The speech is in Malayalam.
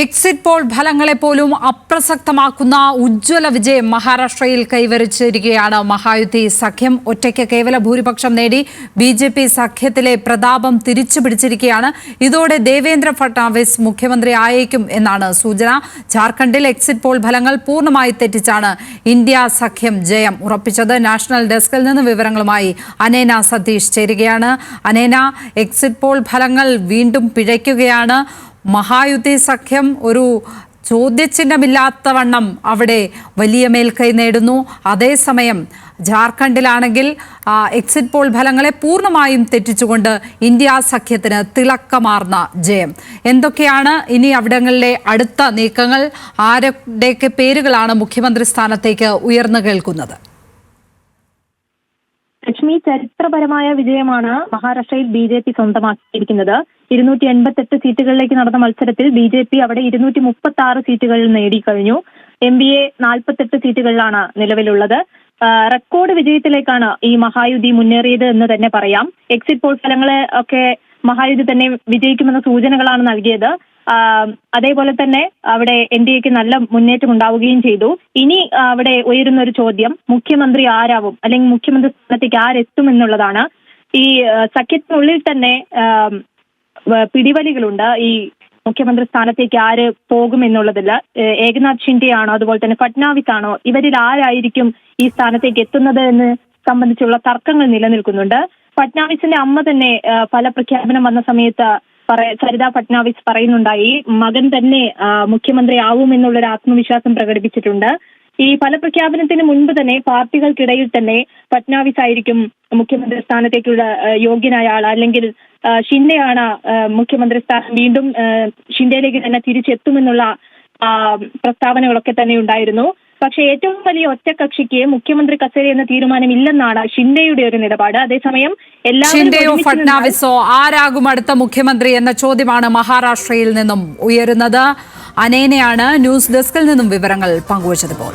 എക്സിറ്റ് പോൾ ഫലങ്ങളെ പോലും അപ്രസക്തമാക്കുന്ന ഉജ്ജ്വല വിജയം മഹാരാഷ്ട്രയിൽ കൈവരിച്ചിരിക്കുകയാണ്. മഹായുതി സഖ്യം ഒറ്റയ്ക്ക് കേവല ഭൂരിപക്ഷം നേടി ബി ജെ പി സഖ്യത്തിലെ പ്രതാപം തിരിച്ചു പിടിച്ചിരിക്കുകയാണ് ഇതോടെ ദേവേന്ദ്ര ഫട്നാവിസ് മുഖ്യമന്ത്രി ആയേക്കും എന്നാണ് സൂചന. ജാർഖണ്ഡിൽ എക്സിറ്റ് പോൾ ഫലങ്ങൾ പൂർണമായി തെറ്റിച്ചാണ് ഇന്ത്യ സഖ്യം ജയം ഉറപ്പിച്ചത്. നാഷണൽ ഡെസ്കിൽ നിന്ന് വിവരങ്ങളുമായി അനേന സതീഷ് ചേരുകയാണ്. അനേന എക്സിറ്റ് പോൾ ഫലങ്ങൾ വീണ്ടും പിഴയ്ക്കുകയാണ്. മഹായുതി സഖ്യം ഒരു ചോദ്യചിഹ്നമില്ലാത്തവണ്ണം അവിടെ വലിയ മേൽക്കൈ നേടുന്നു. അതേസമയം ജാർഖണ്ഡിലാണെങ്കിൽ എക്സിറ്റ് പോൾ ഫലങ്ങളെ പൂർണമായും തെറ്റിച്ചുകൊണ്ട് ഇന്ത്യ സഖ്യത്തിന് തിളക്കമാർന്ന ജയം. എന്തൊക്കെയാണ് ഇനി അവിടങ്ങളിലെ അടുത്ത നീക്കങ്ങൾ? ആരുടെയൊക്കെ പേരുകളാണ് മുഖ്യമന്ത്രി സ്ഥാനത്തേക്ക് ഉയർന്നു കേൾക്കുന്നത്? ലക്ഷ്മി ചരിത്രപരമായ വിജയമാണ് മഹാരാഷ്ട്രയിൽ ബി ജെ പി സ്വന്തമാക്കിയിരിക്കുന്നത്. ഇരുന്നൂറ്റി എൺപത്തെട്ട് സീറ്റുകളിലേക്ക് നടന്ന മത്സരത്തിൽ ബി ജെ പി അവിടെ ഇരുന്നൂറ്റി മുപ്പത്തി ആറ് സീറ്റുകൾ നേടിക്കഴിഞ്ഞു. എം ബി എ നാൽപ്പത്തെട്ട് സീറ്റുകളിലാണ് നിലവിലുള്ളത്. റെക്കോർഡ് വിജയത്തിലേക്കാണ് ഈ മഹായുതി മുന്നേറിയത് എന്ന് തന്നെ പറയാം. എക്സിറ്റ് പോൾ ഫലങ്ങളെ ഒക്കെ മഹായുതി തന്നെ വിജയിക്കുമെന്ന സൂചനകളാണ് നൽകിയത്. അതേപോലെ തന്നെ അവിടെ എൻ ഡി എക്ക് നല്ല മുന്നേറ്റം ഉണ്ടാവുകയും ചെയ്തു. ഇനി അവിടെ ഉയരുന്ന ഒരു ചോദ്യം മുഖ്യമന്ത്രി ആരാവും? അല്ലെങ്കിൽ മുഖ്യമന്ത്രി സ്ഥാനത്തേക്ക് ആരെത്തും എന്നുള്ളതാണ്. ഈ സഖ്യത്തിനുള്ളിൽ തന്നെ പിടിവലികളുണ്ട്. ഈ മുഖ്യമന്ത്രി സ്ഥാനത്തേക്ക് ആര് പോകും എന്നുള്ളതിൽ ഏകനാഥ് ഷിൻഡെ ആണോ അതുപോലെ തന്നെ ഫട്നാവിസ് ആണോ ഇവരിൽ ആരായിരിക്കും ഈ സ്ഥാനത്തേക്ക് എത്തുന്നത് എന്ന് സംബന്ധിച്ചുള്ള തർക്കങ്ങൾ നിലനിൽക്കുന്നുണ്ട്. ഫട്നാവിസിന്റെ അമ്മ തന്നെ പല പ്രഖ്യാപനം വന്ന സമയത്ത് സരിത ഫട്നാവിസ് പറയുന്നുണ്ടായി മകൻ തന്നെ മുഖ്യമന്ത്രി ആവും എന്നുള്ളൊരു ആത്മവിശ്വാസം പ്രകടിപ്പിച്ചിട്ടുണ്ട്. ഈ ഫലപ്രഖ്യാപനത്തിന് മുൻപ് തന്നെ പാർട്ടികൾക്കിടയിൽ തന്നെ ഫട്നാവിസ് ആയിരിക്കും മുഖ്യമന്ത്രി സ്ഥാനത്തേക്കുള്ള യോഗ്യനായ ആൾ അല്ലെങ്കിൽ ഷിൻഡെയാണ് മുഖ്യമന്ത്രി സ്ഥാനം വീണ്ടും ഷിൻഡയിലേക്ക് തന്നെ തിരിച്ചെത്തുമെന്നുള്ള പ്രസ്താവനകളൊക്കെ തന്നെ ഉണ്ടായിരുന്നു. പക്ഷേ ഏറ്റവും വലിയ ഒറ്റക്കക്ഷിക്ക് മുഖ്യമന്ത്രി കസേരി എന്ന തീരുമാനം ഇല്ലെന്നാണ് ഷിൻഡെയുടെ ഒരു നിലപാട്. അതേസമയം എല്ലാവരും ഷിൻഡെയോ ഫട്നാവിസോ ആരാകും അടുത്ത മുഖ്യമന്ത്രി എന്ന ചോദ്യമാണ് മഹാരാഷ്ട്രയിൽ നിന്നും ഉയരുന്നത്. അനേനയാണ് ന്യൂസ് ഡെസ്കിൽ നിന്നും വിവരങ്ങൾ പങ്കുവച്ചത് പോൽ